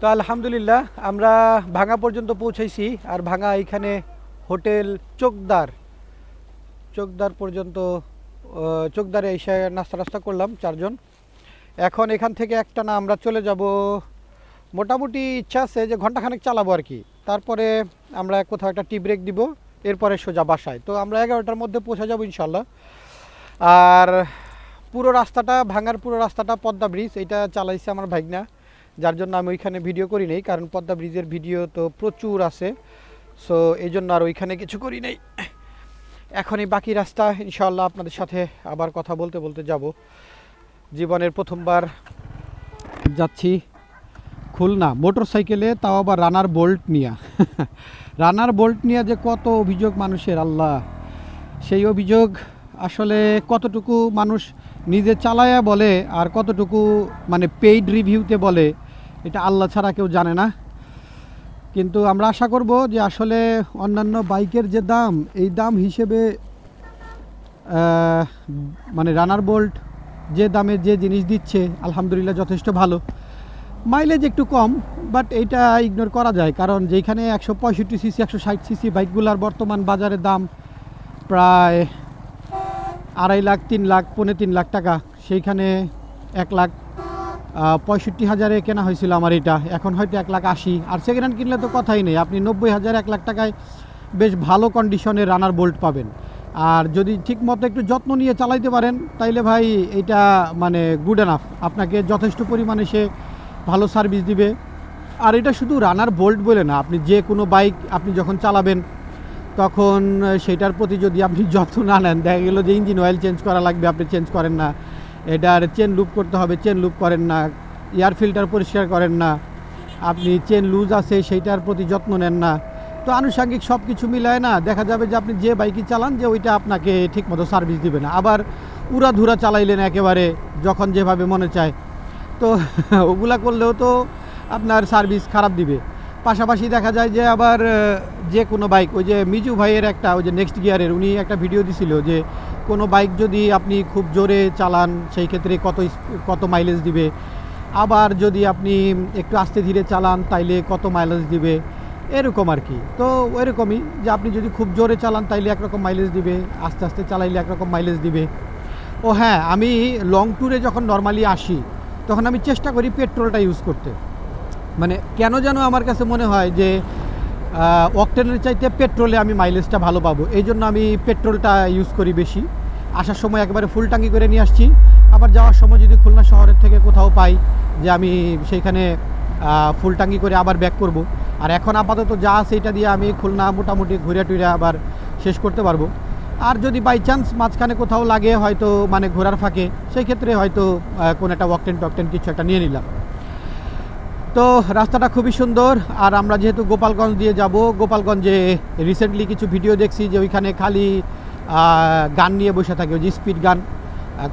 তো আলহামদুলিল্লাহ, আমরা ভাঙা পর্যন্ত পৌঁছাইছি আর ভাঙা এখানে হোটেল চোকদার। চোকদার পর্যন্ত চোকদারে এসে নাস্তা নাস্তা করলাম চারজন। এখন এখান থেকে একটা না আমরা চলে যাব। মোটামুটি ইচ্ছা আছে যে ঘন্টাখানেক চালাবো আর কি। তারপরে আমরা কোথাও একটা টি ব্রেক দিব, এরপরে সোজা বাসায়। তো আমরা এগারোটার মধ্যে পৌঁছে যাব ইনশাল্লাহ আর পুরো রাস্তাটা, ভাঙার পুরো রাস্তাটা পদ্মা ব্রিজ, এটা চালাইছে আমার ভাইগনা। যার জন্য আমি ওইখানে ভিডিও করি নাই, কারণ পদ্মা ব্রিজের ভিডিও তো প্রচুর আছে। সো এই জন্য আর ওইখানে কিছু করি নেই। এখন এই বাকি রাস্তা ইনশাল্লাহ আপনাদের সাথে আবার কথা বলতে বলতে যাব। জীবনের প্রথমবার যাচ্ছি খুলনা। মোটর সাইকেলে তাও আবার রানার বোল্ট নিয়া। রানার বোল্ট নিয়ে যে কত অভিযোগ মানুষের, আল্লাহ। সেই অভিযোগ আসলে কতটুকু মানুষ নিজে চালায়া বলে আর কতটুকু মানে পেইড রিভিউতে বলে এটা আল্লাহ ছাড়া কেউ জানে না। কিন্তু আমরা আশা করব যে আসলে অন্যান্য বাইকের যে দাম, এই দাম হিসেবে মানে রানার বোল্ট যে দামে যে জিনিস দিচ্ছে, আলহামদুলিল্লাহ যথেষ্ট ভালো। মাইলেজ একটু কম বাট এইটা ইগনোর করা যায়। কারণ যেখানে একশো পঁয়ষট্টি সিসি একশো ষাট সিসি বাইকগুলোর বর্তমান বাজারে দাম প্রায় আড়াই লাখ, তিন লাখ, পৌনে তিন লাখ টাকা। সেইখানে এক লাখ পঁয়ষট্টি হাজারে কেনা হয়েছিল আমার এটা। এখন হয়তো এক লাখ আশি। আর সেকেন্ড হ্যান্ড কিনলে তো কথাই নেই। আপনি নব্বই হাজার, এক লাখ টাকায় বেশ ভালো কন্ডিশনের রানার বোল্ট পাবেন। আর যদি ঠিক মতো একটু যত্ন নিয়ে চালাইতে পারেন, তাইলে ভাই এটা মানে গুড এনাফ আপনাকে যথেষ্ট পরিমাণে সে ভালো সার্ভিস দিবে। আর এটা শুধু রানার বোল্ট বলে না, আপনি যে কোনো বাইক আপনি যখন চালাবেন, তখন সেটার প্রতি যদি আপনি যত্ন না নেন, দেখা গেলো যে ইঞ্জিন অয়েল চেঞ্জ করা লাগবে, আপনি চেঞ্জ করেন না। এটার চেন লুপ করতে হবে চেন লুপ করেন না এয়ার ফিল্টার পরিষ্কার করেন না, আপনি চেন লুজ আছে সেইটার প্রতি যত্ন নেন না। তো আনুষঙ্গিক সব কিছু মিলায় না, দেখা যাবে যে আপনি যে বাইকই চালান, যে ওইটা আপনাকে ঠিকমতো সার্ভিস দিবে না। আবার উড়াধুরা চালাইলেন একেবারে, যখন যেভাবে মনে চায়। তো ওগুলা করলেও তো আপনার সার্ভিস খারাপ দিবে। পাশাপাশি দেখা যায় যে আবার যে কোনো বাইক ওই যে মিজু ভাইয়ের একটা, ওই যে নেক্সট গিয়ারের উনি একটা ভিডিও দিছিল যে কোনো বাইক যদি আপনি খুব জোরে চালান, সেই ক্ষেত্রে কত কত মাইলেজ দিবে। আবার যদি আপনি একটু আস্তে ধীরে চালান, তাইলে কত মাইলেজ দিবে। এরকম আর কি। তো ওইরকমই যে আপনি যদি খুব জোরে চালান, তাইলে একরকম মাইলেজ দিবে, আস্তে আস্তে চালাইলে একরকম মাইলেজ দিবে। ও হ্যাঁ আমি লং ট্যুরে যখন নর্মালি আসি, তখন আমি চেষ্টা করি পেট্রোলটা ইউজ করতে। মানে কেন যেন আমার কাছে মনে হয় যে অকটেনের চাইতে পেট্রোলে আমি মাইলেজটা ভালো পাবো। এই জন্য আমি পেট্রোলটা ইউজ করি বেশি। আসার সময় একেবারে ফুল টাঙ্কি করে নিয়ে আসছি। আবার যাওয়ার সময় যদি খুলনা শহরের থেকে কোথাও পাই যে আমি সেইখানে ফুল টাঙ্কি করে আবার ব্যাক করব। আর এখন আপাতত যা আছে এটা দিয়ে আমি খুলনা মোটামুটি ঘুরে টুরে আবার শেষ করতে পারব। আর যদি বাই চান্স মাঝখানে কোথাও লাগে হয়তো মানে ঘোরার ফাঁকে, সেই ক্ষেত্রে হয়তো কোনো একটা ওয়াকটেন টকটেন কিছু একটা নিয়ে নিলাম। তো রাস্তাটা খুবই সুন্দর, আর আমরা যেহেতু গোপালগঞ্জ দিয়ে যাব, গোপালগঞ্জে রিসেন্টলি কিছু ভিডিও দেখছি যে ওইখানে খালি গান নিয়ে বসে থাকে, ওই যে স্পিড গান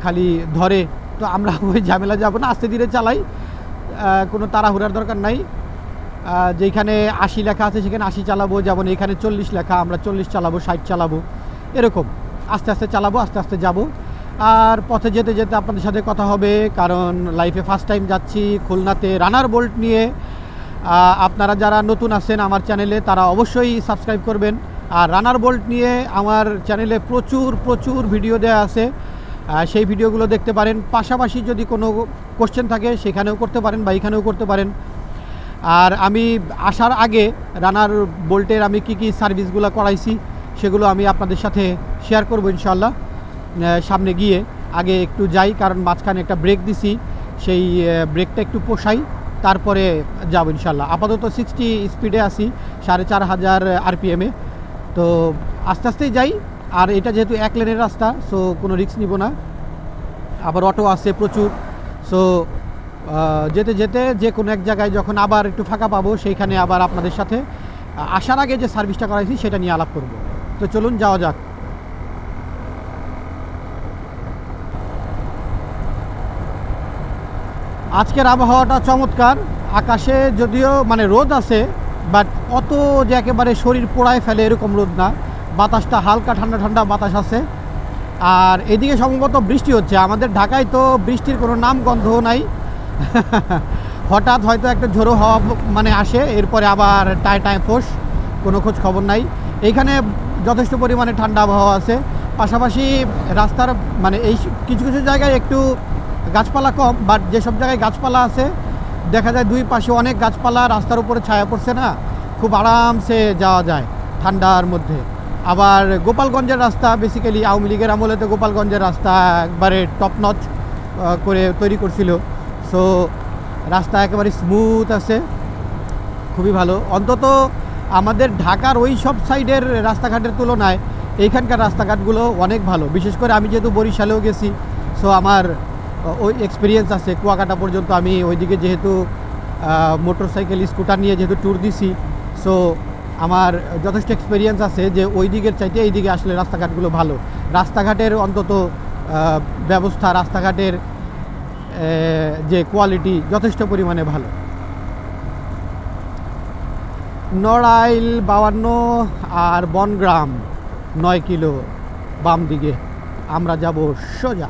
খালি ধরে। তো আমরা ওই ঝামেলা যাব না, আস্তে ধীরে চালাই। কোনো তাড়াহুড়ার দরকার নাই। যেখানে আশি লেখা আছে সেখানে আশি চালাবো, যেমন এখানে চল্লিশ লেখা, আমরা চল্লিশ চালাবো, ষাট চালাবো, এরকম। আস্তে আস্তে চালাবো, আস্তে আস্তে যাব। আর পথে যেতে যেতে আপনাদের সাথে কথা হবে, কারণ লাইফে ফার্স্ট টাইম যাচ্ছি খুলনাতে রানার বোল্ট নিয়ে। আপনারা যারা নতুন আছেন আমার চ্যানেলে তারা অবশ্যই সাবস্ক্রাইব করবেন। আর রানার বোল্ট নিয়ে আমার চ্যানেলে প্রচুর প্রচুর ভিডিও দেওয়া আছে। সেই ভিডিওগুলো দেখতে পারেন। পাশাপাশি যদি কোনো কোশ্চেন থাকে, সেখানেও করতে পারেন বা এখানেও করতে পারেন। আর আমি আসার আগে রানার বোল্টের আমি কি কি সার্ভিসগুলো করাইছি, সেগুলো আমি আপনাদের সাথে শেয়ার করব ইনশাল্লাহ সামনে গিয়ে আগে একটু যাই, কারণ মাঝখানে একটা ব্রেক দিছি। সেই ব্রেকটা একটু পোষাই, তারপরে যাব ইনশাল্লাহ আপাতত সিক্সটি স্পিডে আসি সাড়ে চার হাজার আরপিএমে তো আস্তে আস্তেই যাই, আর এটা যেহেতু এক লেনের রাস্তা সো কোনো রিস্ক নিব না। আবার অটো আছে প্রচুর সো যেতে যেতে যে কোনো এক জায়গায় যখন আবার একটু ফাঁকা পাবো, সেইখানে আবার আপনাদের সাথে আসার আগে যে সার্ভিসটা করাইছি, সেটা নিয়ে আলাপ করব। তো চলুন, যাওয়া যাক। আজকের আবহাওয়াটা চমৎকার। আকাশে যদিও মানে রোদ আছে বাট অত যে একেবারে শরীর পোড়ায় ফেলে এরকম রোদ না। বাতাসটা হালকা ঠান্ডা ঠান্ডা বাতাস আছে। আর এদিকে সম্ভবত বৃষ্টি হচ্ছে। আমাদের ঢাকায় তো বৃষ্টির কোনো নাম গন্ধ নাই। হঠাৎ হয়তো একটা ঝোড়ো হওয়া মানে আসে, এরপরে আবার টায় টায় ফোস, কোনো খোঁজ খবর নাই। এইখানে যথেষ্ট পরিমাণে ঠান্ডা আবহাওয়া আছে। পাশাপাশি রাস্তার মানে এই কিছু কিছু জায়গায় একটু গাছপালা কম বাট যেসব জায়গায় গাছপালা আছে, দেখা যায় দুই পাশে অনেক গাছপালা, রাস্তার উপরে ছায়া পড়ছে না, খুব আরামসে যাওয়া যায় ঠান্ডার মধ্যে। আবার গোপালগঞ্জের রাস্তা বেসিক্যালি আওয়ামী লীগের আমলে তো গোপালগঞ্জের রাস্তা একবারে টপ নচ করে তৈরি করছিল। সো রাস্তা একেবারে স্মুথ আছে, খুবই ভালো। অন্তত আমাদের ঢাকার ওই সব সাইডের রাস্তাঘাটের তুলনায়, এইখানকার রাস্তাঘাটগুলো অনেক ভালো। বিশেষ করে আমি যেহেতু বরিশালেও গেছি সো আমার ওই এক্সপিরিয়েন্স আছে। কুয়াকাটা পর্যন্ত আমি ওইদিকে যেহেতু মোটর সাইকেল স্কুটার নিয়ে যেহেতু ট্যুর দিছি সো আমার যথেষ্ট এক্সপিরিয়েন্স আছে যে ওই দিকের চাইতে এই দিকে আসলে রাস্তাঘাটগুলো ভালো। রাস্তাঘাটের অন্তত ব্যবস্থা, রাস্তাঘাটের যে কোয়ালিটি যথেষ্ট পরিমাণে ভালো। নড়াইল, বাউান্ন আর বনগ্রাম নয় কিলো বাম দিকে আমরা যাব সোজা।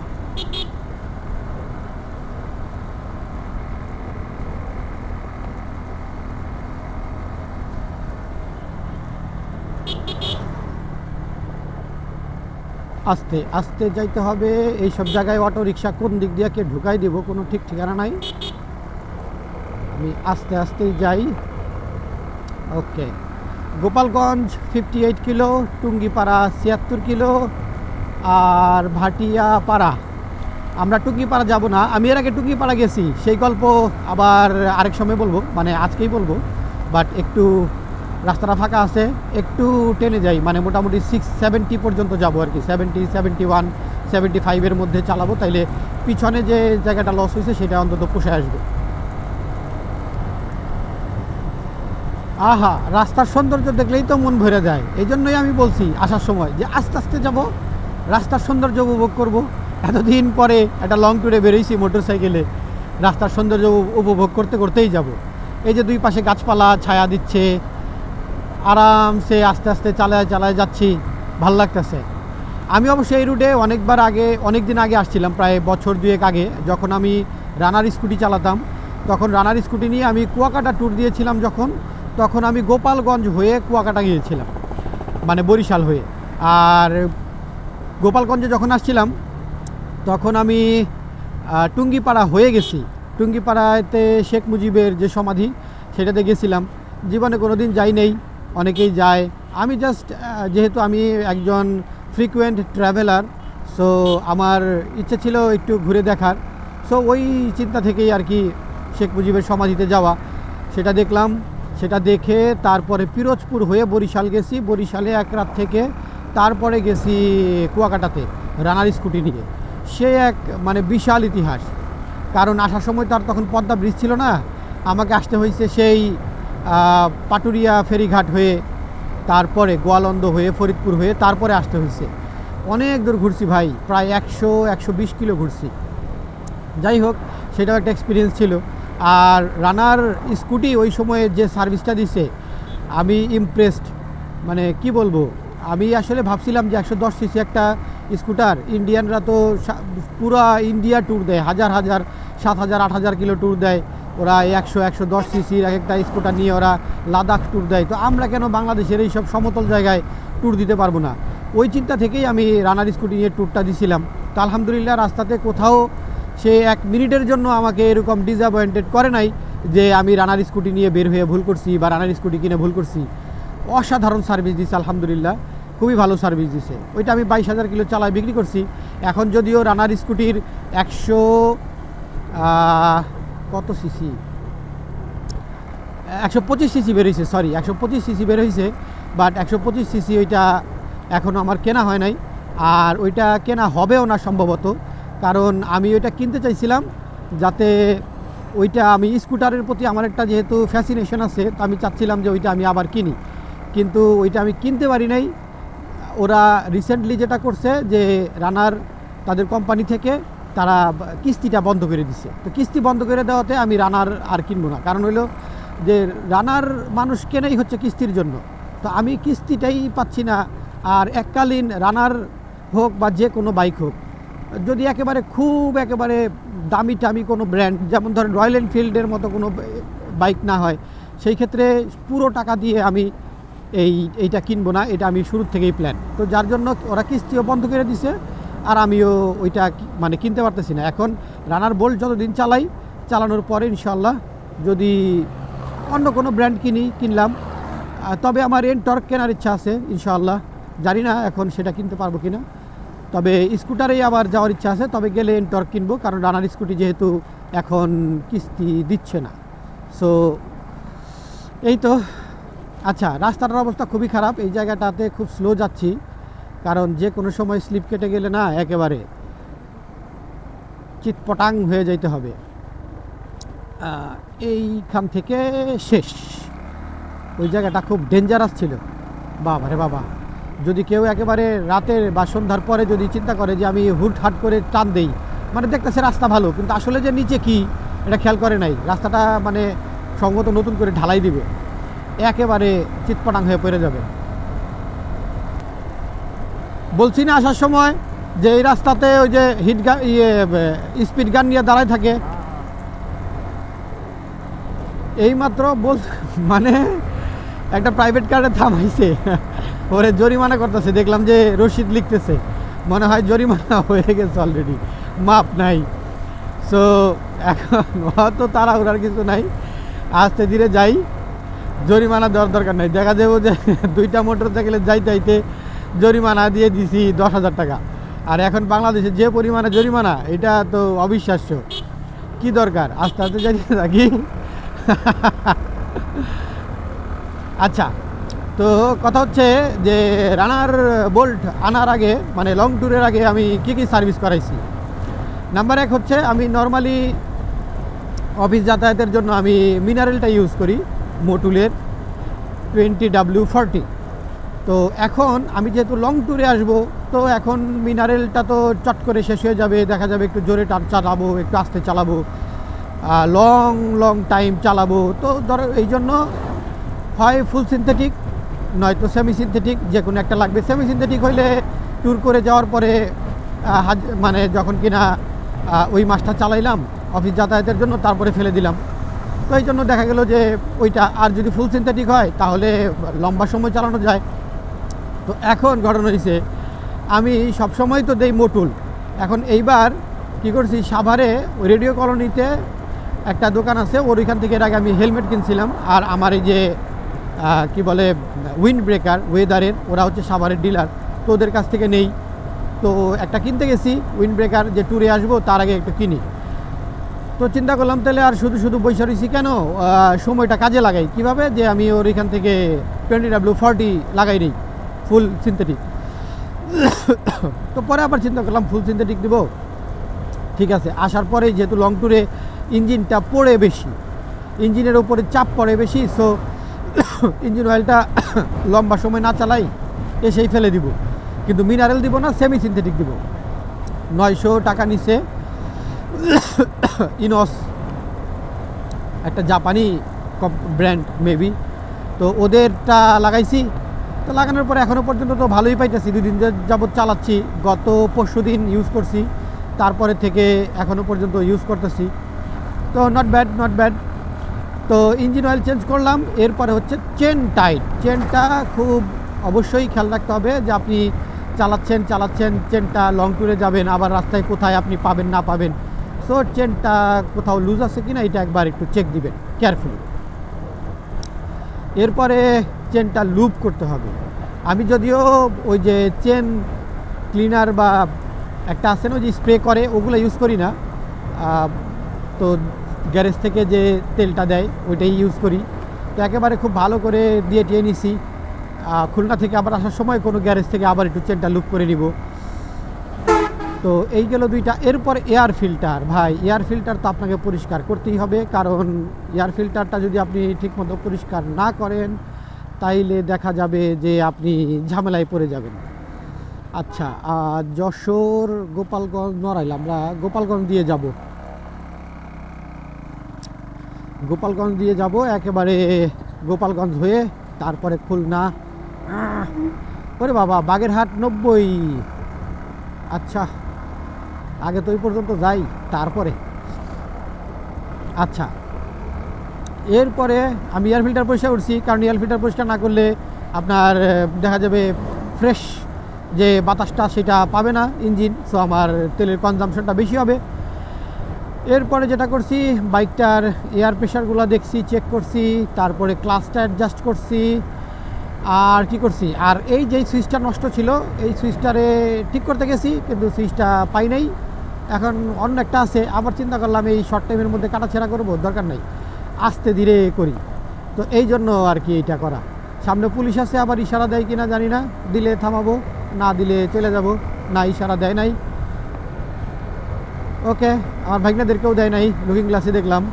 আস্তে আস্তে যাইতে হবে। এই সব জায়গায় অটো রিক্সা কোন দিক দিয়ে কে ঢুকাই দেবো, কোনো ঠিক ঠিকানা নাই। আমি আস্তে আস্তেই যাই। Okay. Gopalganj fifty eight kilo, Tungipara ছিয়াত্তর কিলো, আর ভাটিয়া পাড়া আমরা টুঙ্গিপাড়া যাব না, আমি এর আগে টুঙ্গিপাড়া গেছি। সেই গল্প আবার আরেক সময় বলব মানে আজকেই বলব বাট একটু রাস্তাটা ফাঁকা আছে, একটু টেনে যাই মানে মোটামুটি সিক্স সেভেন্টি পর্যন্ত যাব আর কি। সেভেন্টি সেভেন্টি ওয়ান সেভেন্টি ফাইভের মধ্যে চালাবো, তাইলে পিছনে যে জায়গাটা লস হয়েছে সেটা অন্তত পুষে আসবে। আহা, রাস্তার সৌন্দর্য দেখলেই তো মন ভরে যায়। এই জন্যই আমি বলছি, আসার সময়, যে আস্তে আস্তে যাব, রাস্তার সৌন্দর্য উপভোগ করব। এতদিন পরে একটা লং ট্যুরে বেরোইছি মোটর সাইকেলে রাস্তার সৌন্দর্য উপভোগ করতে করতেই যাব। এই যে দুই পাশে গাছপালা, ছায়া দিচ্ছে আরামসে আস্তে আস্তে চালায় চালায় যাচ্ছি, ভালো লাগতেছে। আমি অবশ্য এই রুটে অনেকবার আগে অনেক দিন আগে আসছিলাম, প্রায় বছর দুয়েক আগে। যখন আমি রানার স্কুটি চালাতাম, তখন রানার স্কুটি নিয়ে আমি কুয়াকাটা ট্যুর দিয়েছিলাম যখন, তখন আমি গোপালগঞ্জ হয়ে কুয়াকাটা গিয়েছিলাম মানে বরিশাল হয়ে। আর গোপালগঞ্জে যখন আসছিলাম, তখন আমি টুঙ্গিপাড়া হয়ে গেছি। টুঙ্গিপাড়াতে শেখ মুজিবের যে সমাধি, সেটাতে গেছিলাম। জীবনে কোনো দিন যাই নেই। অনেকেই যায়। আমি জাস্ট যেহেতু আমি একজন ফ্রিকুয়েন্ট ট্রাভেলার সো আমার ইচ্ছে ছিল একটু ঘুরে দেখার। সো ওই চিন্তা থেকেই আর কি শেখ মুজিবের সমাধিতে যাওয়া। সেটা দেখলাম, সেটা দেখে তারপরে পিরোজপুর হয়ে বরিশাল গেছি। বরিশালে এক রাত থেকে তারপরে গেছি কুয়াকাটাতে, রানার স্কুটি নিয়ে। সে এক মানে বিশাল ইতিহাস। কারণ আসার সময় তো আর তখন পদ্মা ব্রিজ ছিল না। আমাকে আসতে হয়েছে সেই পাটুরিয়া ফেরিঘাট হয়ে, তারপরে গোয়ালন্দ হয়ে, ফরিদপুর হয়ে, তারপরে আসতে হয়েছে। অনেক দূর ঘুরছি ভাই, প্রায় একশো একশো বিশ কিলো ঘুরছি। যাই হোক, সেটাও একটা এক্সপিরিয়েন্স ছিল। আর রানার স্কুটি ওই সময়ে যে সার্ভিসটা দিছে, আমি ইমপ্রেসড মানে কি বলব, আমি আসলে ভাবছিলাম যে একশো দশ সিসি একটা স্কুটার, ইন্ডিয়ানরা তো পুরা ইন্ডিয়া ট্যুর দেয়, হাজার হাজার, সাত হাজার, আট হাজার কিলো ট্যুর দেয়। ওরা একশো একশো দশ সিসির এক একটা স্কুটার নিয়ে ওরা লাদাখ ট্যুর দেয়। তো আমরা কেন বাংলাদেশের এই সব সমতল জায়গায় ট্যুর দিতে পারব না? ওই চিন্তা থেকেই আমি রানার স্কুটি নিয়ে ট্যুরটা দিছিলাম। তো আলহামদুলিল্লাহ রাস্তাতে কোথাও সে এক মিনিটের জন্য আমাকে এরকম ডিসঅ্যাপয়েন্টেড করে নাই যে আমি রানার স্কুটি নিয়ে বের হয়ে ভুল করছি বা রানার স্কুটি কিনে ভুল করছি। অসাধারণ সার্ভিস দিছে, আলহামদুলিল্লাহ। খুবই ভালো সার্ভিস দিছে। ওইটা আমি বাইশ হাজার কিলো চালায় বিক্রি করছি। এখন যদিও রানার স্কুটির একশো কত সিসি একশো পঁচিশ সিসি বেরোইছে সরি একশো পঁচিশ সিসি বেরোইছে বাট একশো পঁচিশ সিসি ওইটা এখনও আমার কেনা হয় নাই, আর ওইটা কেনা হবেও না সম্ভবত, কারণ আমি ওইটা কিনতে চাইছিলাম, যাতে ওইটা আমি স্কুটারের প্রতি আমার একটা যেহেতু ফ্যাসিনেশন আছে, তো আমি চাচ্ছিলাম যে ওইটা আমি আবার কিনি, কিন্তু ওইটা আমি কিনতে পারি নাই। ওরা রিসেন্টলি যেটা করছে যে রানার তাদের কোম্পানি থেকে তারা কিস্তিটা বন্ধ করে দিছে। তো কিস্তি বন্ধ করে দেওয়াতে আমি রানার আর কিনবো না। কারণ হলো যে রানার মানুষ কেনাই হচ্ছে কিস্তির জন্য। তো আমি কিস্তিটাই পাচ্ছি না। আর এককালীন রানার হোক বা যে কোনো বাইক হোক, যদি একেবারে খুব একেবারে দামি টামি কোনো ব্র্যান্ড, যেমন ধরেন রয়্যাল এনফিল্ডের মতো কোনো বাইক না হয়, সেই ক্ষেত্রে পুরো টাকা দিয়ে আমি এই, এইটা কিনবো না। এটা আমি শুরুর থেকেই প্ল্যান তো যার জন্য ওরা কিস্তিও বন্ধ করে দিছে। আর আমিও ওইটা মানে কিনতে পারতেছি না। এখন রানার বোল্ট যতদিন চালাই, চালানোর পরে ইনশাল্লাহ যদি অন্য কোনো ব্র্যান্ড কিনি, কিনলাম। তবে আমার এন টর্ক কেনার ইচ্ছা আছে ইনশাআল্লাহ। জানি না এখন সেটা কিনতে পারব কিনা। তবে স্কুটারেই আবার যাওয়ার ইচ্ছা আছে, তবে গেলে এন টর্ক কিনবো, কারণ রানার স্কুটি যেহেতু এখন কিস্তি দিচ্ছে না। সো এই তো। আচ্ছা রাস্তাটার অবস্থা খুবই খারাপ। এই জায়গাটাতে খুব স্লো যাচ্ছি। কারণ যে কোনো সময় স্লিপ কেটে গেলে না একেবারে চিৎপটাং হয়ে যাইতে হবে। এইখান থেকে শেষ। ওই জায়গাটা খুব ডেঞ্জারাস ছিল। বাবা রে বাবা। যদি কেউ একেবারে রাতের বা সন্ধ্যার পরে যদি চিন্তা করে যে আমি হুট হাট করে টান দেই মানে দেখতেছে রাস্তা ভালো, কিন্তু আসলে যে নিচে কি, এটা খেয়াল করে নাই। রাস্তাটা মানে সঙ্গত নতুন করে ঢালাই দিবে। একেবারে চিৎপটাং হয়ে পড়ে যাবে। বলছি না আসার সময় যে এই রাস্তাতে ওই যে হিট গান ইয়ে স্পিড গান নিয়ে দাঁড়ায় থাকে। এইমাত্র বল মানে একটা প্রাইভেট কারে থামাইছে। ওরে জরিমানা করতেছে। দেখলাম যে রশিদ লিখতেছে। মনে হয় জরিমানা হয়ে গেছে অলরেডি মাপ নাই। সো এখন অত তাড়াহুড়ার কিছু নাই। আস্তে ধীরে যাই। জরিমানা দেওয়ার দরকার নাই। দেখা যাব যে দুইটা মোটর সাইকেলে যাইতে যাইতে জরিমানা দিয়ে দিছি দশ হাজার টাকা। আর এখন বাংলাদেশে যে পরিমাণে জরিমানা, এটা তো অবিশ্বাস্য। কি দরকার? আস্তে আস্তে যাইতে থাকি আচ্ছা তো কথা হচ্ছে যে রানার বোল্ট আনার আগে মানে লং ট্যুরের আগে আমি কি কি সার্ভিস করাইছি? নাম্বার এক হচ্ছে, আমি নর্মালি অফিস যাতায়াতের জন্য আমি মিনারেলটা ইউজ করি, মোটুলের টোয়েন্টি ডাব্লিউ ফর্টি। তো এখন আমি যেহেতু লং ট্যুরে আসব, তো এখন মিনারেলটা তো চট করে শেষ হয়ে যাবে, দেখা যাবে একটু জোরে চালাবো, একটু আস্তে চালাবো লং লং টাইম চালাবো। তো ধরো, এই জন্য হয় ফুল সিনথেটিক নয়তো সেমি সিনথেটিক যে কোনো একটা লাগবে। সেমি সিনথেটিক হইলে ট্যুর করে যাওয়ার পরে মানে যখন কিনা ওই মাসটা চালাইলাম অফিস যাতায়াতের জন্য, তারপরে ফেলে দিলাম। তো এই জন্য দেখা গেল যে, ওইটা আর যদি ফুল সিনথেটিক হয়, তাহলে লম্বা সময় চালানো যায়। তো এখন ঘটনা হয়েছে আমি সবসময় তো দেই মোটুল। এখন এইবার কি করছি, সাভারে রেডিও কলোনিতে একটা দোকান আছে, ওর ওইখান থেকে এর আগে আমি হেলমেট কিনছিলাম। আর আমার এই যে কি বলে, উইন্ড ব্রেকার, ওয়েদারের, ওরা হচ্ছে সাভারের ডিলার, তো ওদের কাছ থেকে নেই। তো একটা কিনতে গেছি, উইন্ড ব্রেকার, যে ট্যুরে আসব, তার আগে একটু কিনি। তো চিন্তা করলাম, তাহলে আর শুধু শুধু বৈশা রয়েছি কেন? সময়টা কাজে লাগাই। কীভাবে? যে আমি ওর এখান থেকে টোয়েন্টি ডাব্লিউ ফর্টি লাগাই নিই। ফুল সিনথেটিক তো পরে আবার চিন্তা করলাম, ফুল সিনথেটিক দিব। ঠিক আছে, আসার পরে যেহেতু লং ট্যুরে ইঞ্জিনটা পড়ে বেশি, ইঞ্জিনের উপরে চাপ পড়ে বেশি সো ইঞ্জিন অয়েলটা লম্বা সময় না চালাই এসেই ফেলে দিব। কিন্তু মিনারেল দিব না সেমি সিনথেটিক দিব। নয়শো টাকা নিচে ইনস একটা জাপানি ব্র্যান্ড মেবি তো ওদেরটা লাগাইছি তো লাগানোর পরে এখনও পর্যন্ত তো ভালোই পাইতেছি। দুদিন যাবৎ চালাচ্ছি। গত পরশু দিন ইউজ করছি। তারপরে থেকে এখনও পর্যন্ত ইউজ করতেছি। তো নট ব্যাড নট ব্যাড তো ইঞ্জিন অয়েল চেঞ্জ করলাম। এরপরে হচ্ছে চেন টাইট চেনটা খুব অবশ্যই খেয়াল রাখতে হবে যে আপনি চালাচ্ছেন চালাচ্ছেন চেনটা লং ট্যুরে যাবেন, আবার রাস্তায় কোথায় আপনি পাবেন, না পাবেন। সো চেনটা কোথাও লুজ আছে কি না এটা একবার একটু চেক দিবেন। কেয়ারফুলি এরপরে চেনটা লুপ করতে হবে। আমি যদিও ওই যে চেন ক্লিনার বা একটা আছে না যে স্প্রে করে, ওগুলো ইউজ করি না। তো গ্যারেজ থেকে যে তেলটা দেয়, ওইটাই ইউজ করি। তো একেবারে খুব ভালো করে দিয়ে টিয়ে নিছি। খুলনা থেকে আবার আসার সময় কোনো গ্যারেজ থেকে আবার একটু চেনটা লুপ করে নিব। তো এই গেল দুইটা। এরপর এয়ার ফিল্টার ভাই এয়ার ফিল্টার তো আপনাকে পরিষ্কার করতেই হবে, কারণ এয়ার ফিল্টারটা যদি আপনি ঠিকমতো পরিষ্কার না করেন, তাইলে দেখা যাবে যে আপনি ঝামেলায় পড়ে যাবেন। আচ্ছা যশোর, গোপালগঞ্জ, নড়াইল, আমরা গোপালগঞ্জ দিয়ে যাব। গোপালগঞ্জ দিয়ে যাব, একেবারে গোপালগঞ্জ হয়ে, তারপরে খুলনা। ওরে বাবা, বাগেরহাট নব্বই। আচ্ছা আগে তো ওই পর্যন্ত যাই, তারপরে। আচ্ছা এরপরে আমি এয়ার ফিল্টার পরিষ্কার করছি, কারণ এয়ার ফিল্টার পরিষ্কার না করলে আপনার দেখা যাবে ফ্রেশ যে বাতাসটা সেটা পাবে না ইঞ্জিন সো আমার তেলের কনজামশনটা বেশি হবে। এরপরে যেটা করছি, বাইকটার এয়ার প্রেশারগুলো দেখছি চেক করছি, তারপরে ক্লাসটা অ্যাডজাস্ট করছি। আর কি করছি? আর এই যে সুইচটা নষ্ট ছিল, এই সুইচটারে ঠিক করতে গেছি, কিন্তু সুইচটা পাই নাই। এখন অন্য একটা আছে, আবার চিন্তা করলাম এই শর্ট টাইমের মধ্যে কাটাছেড়া করব, দরকার নেই। আস্তে ধীরে করি। তো এই জন্য আর কি এটা করা। সামনে পুলিশ আছে, আবার ইশারা দেয় কিনা জানি না। দিলে থামাবো, না দিলে চলে যাব। না, ইশারা দেয় নাই। ওকে, আমার ভাইগনাদেরকেও দেয় নাই লুকিং গ্লাসে দেখলাম।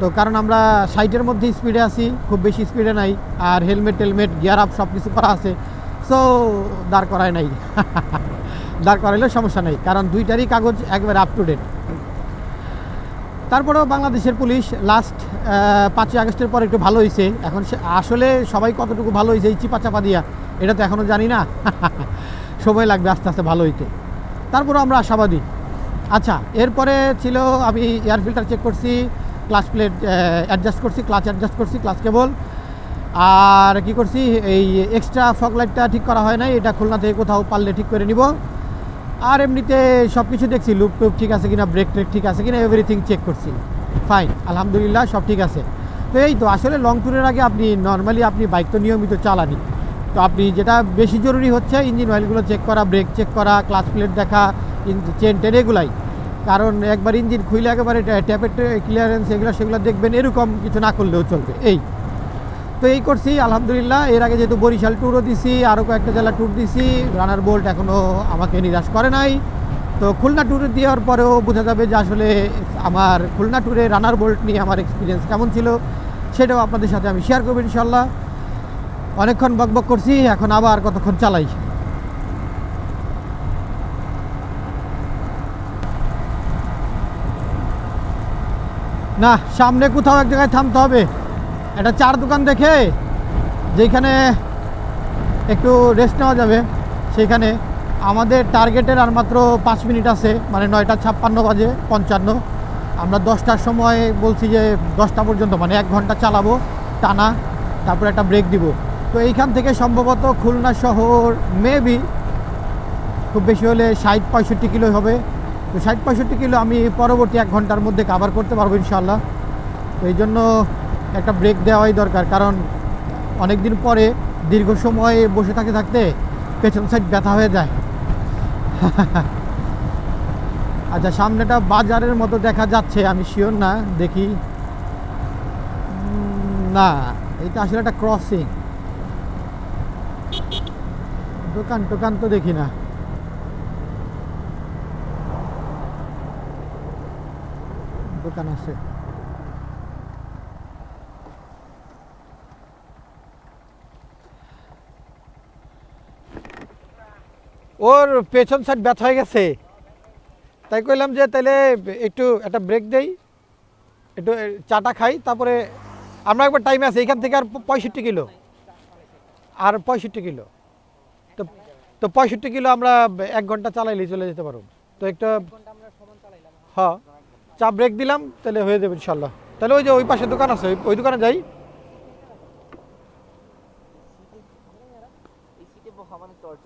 তো কারণ আমরা সাইটের মধ্যে স্পিডে আছি, খুব বেশি স্পিডে নাই, আর হেলমেট টেলমেট গিয়ার আপ সব কিছু করা আছে। সো দাঁড় করায় নাই। দাঁড় করাইলেও সমস্যা নেই, কারণ দুইটারই কাগজ একবার আপ টু ডেট তারপরেও বাংলাদেশের পুলিশ লাস্ট পাঁচই আগস্টের পর একটু ভালো হয়েছে এখন আসলে সবাই কতটুকু ভালো হয়েছে এই চিপা চাপা দিয়া, এটা তো এখনও জানি না। সময় লাগবে আস্তে আস্তে ভালো হইতে। তারপরেও আমরা আশাবাদী। আচ্ছা এরপরে ছিল আমি এয়ার ফিল্টার চেক করছি ক্লাস প্লেট অ্যাডজাস্ট করছি ক্লাচ অ্যাডজাস্ট করছি ক্লাচ কেবল আর কি করছি, এই এক্সট্রা ফগ লাইটটা ঠিক করা হয় নাই, এটা খুলনা থেকে কোথাও পারলে ঠিক করে নিব। আর এমনিতে সব কিছু দেখছি লুপ টুপ ঠিক আছে কিনা ব্রেক ট্রেক ঠিক আছে কিনা এভরিথিং চেক করছি। ফাইন আলহামদুলিল্লাহ সব ঠিক আছে। তো এই তো, আসলে লং ট্যুরের আগে আপনি নর্মালি আপনি বাইক তো নিয়মিত চালানি তো আপনি যেটা বেশি জরুরি হচ্ছে ইঞ্জিন অয়েলগুলো চেক করা ব্রেক চেক করা ক্লাচ প্লেট দেখা চেন টেন এগুলাই। কারণ একবার ইঞ্জিন খুইলে একেবারে ট্যাপের ক্লিয়ারেন্স এগুলো, সেগুলো দেখবেন এরকম কিছু না করলেও চলবে। এই। তো এই করছি, আলহামদুলিল্লাহ। এর আগে যেহেতু বরিশাল ট্যুরও দিছি আরও কয়েকটা জেলা ট্যুর দিছি রানার বোল্ট এখনও আমাকে নিরাশ করে নাই। তো খুলনা ট্যুরে দেওয়ার পরেও বোঝা যাবে যে আসলে আমার খুলনা ট্যুরে রানার বোল্ট নিয়ে আমার এক্সপিরিয়েন্স কেমন ছিল, সেটাও আপনাদের সাথে আমি শেয়ার করব ইনশাল্লাহ অনেকক্ষণ বকবক করছি, এখন আবার কতক্ষণ চালাই। না, সামনে কোথাও এক জায়গায় থামতে হবে। একটা চার দোকান দেখে যেখানে একটু রেস্ট নেওয়া যাবে, সেখানে আমাদের টার্গেটের আর মাত্র পাঁচ মিনিট আছে মানে নয়টা ছাপ্পান্ন বাজে, পঞ্চান্ন। আমরা দশটার সময় বলছি যে দশটা পর্যন্ত মানে এক ঘণ্টা চালাবো, টানা, তারপর একটা ব্রেক দিব। তো এইখান থেকে সম্ভবত খুলনা শহর মেবি খুব বেশি হলে ষাট, পঁয়ষট্টি কিলো হবে। তো ষাট, পঁয়ষট্টি কিলো আমি পরবর্তী এক ঘণ্টার মধ্যে কাভার করতে পারব ইনশাল্লাহ তো এই জন্য একটা ব্রেক দেওয়াই দরকার। কারণ অনেক দিন পরে দীর্ঘ সময় বসে থাকতে থাকতে পেছন সাইড ব্যথা হয়ে যায়। আচ্ছা সামনেটা বাজারের মতো দেখা যাচ্ছে, আমি শিওর না, দেখি। না, এটা আসলে একটা ক্রসিং দোকান টোকান তো দেখি না। দোকান আছে। ওর পেছন সাইড ব্যথা হয়ে গেছে। তাই কইলাম যে তাহলে একটু একটা ব্রেক দেই, একটু চাটা খাই, তারপরে আমরা একবার টাইম আছে, এখান থেকে আর পঁয়ষট্টি কিলো। আর পঁয়ষট্টি কিলো। তো তো পঁয়ষট্টি কিলো আমরা এক ঘণ্টা চালাইলেই চলে যেতে পারব তো একটা হ্যাঁ চা ব্রেক দিলাম তাহলে হয়ে যাবে ইনশাল্লাহ তাহলে ওই যে ওই পাশে দোকান আছে ওই দোকানে যাই।